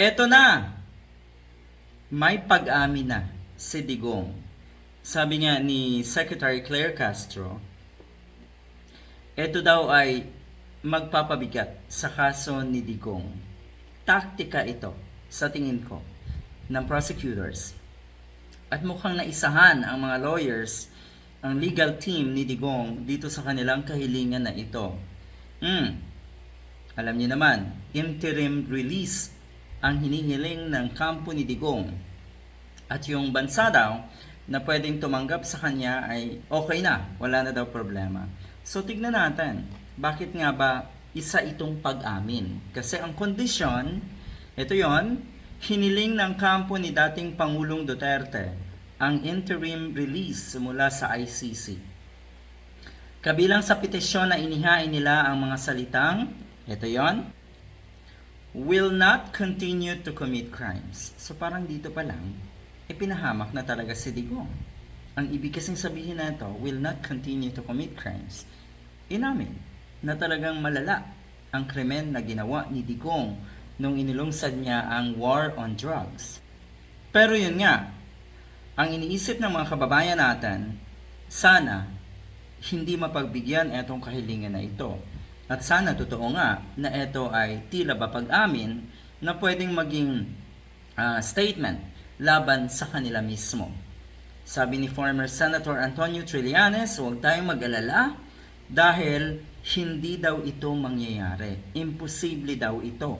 Eto na! May pag-amin na si Digong. Sabi nga ni Secretary Claire Castro, eto daw ay magpapabigat sa kaso ni Digong. Taktika ito, sa tingin ko, ng prosecutors. At mukhang naisahan ang mga lawyers, ang legal team ni Digong dito sa kanilang kahilingan na ito. Hmm, alam niyo naman, interim release ang hinihiling ng kampo ni Digong. At yung bansa daw na pwedeng tumanggap sa kanya ay okay na, wala na daw problema. So tignan natin, bakit nga ba isa itong pag-amin? Kasi ang kondisyon, ito yon, hiniling ng kampo ni dating Pangulong Duterte ang interim release mula sa ICC. Kabilang sa petisyon na inihain nila ang mga salitang, ito yon, will not continue to commit crimes. So parang dito pa lang, ipinahamak na talaga si Digong. Ang ibig kasing sabihin na ito, will not continue to commit crimes. Inamin na talagang malala ang krimen na ginawa ni Digong nung inilungsad niya ang war on drugs. Pero yun nga, ang iniisip ng mga kababayan natin, sana hindi mapagbigyan etong kahilingan na ito. At sana totoo nga na ito ay tila ba pag-amin na pwedeng maging ah, statement laban sa kanila mismo. Sabi ni former Senator Antonio Trillanes, huwag tayong mag-alala dahil hindi daw ito mangyayari. Imposible daw ito.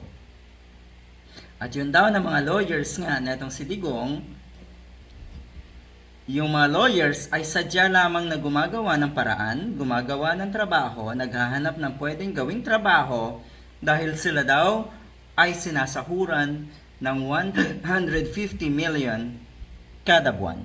At yun daw ng mga lawyers nga na itong si Digong, yung mga lawyers ay sadya lamang na gumagawa ng paraan, gumagawa ng trabaho, naghahanap ng pwedeng gawing trabaho dahil sila daw ay sinasahuran ng 150 million kada buwan.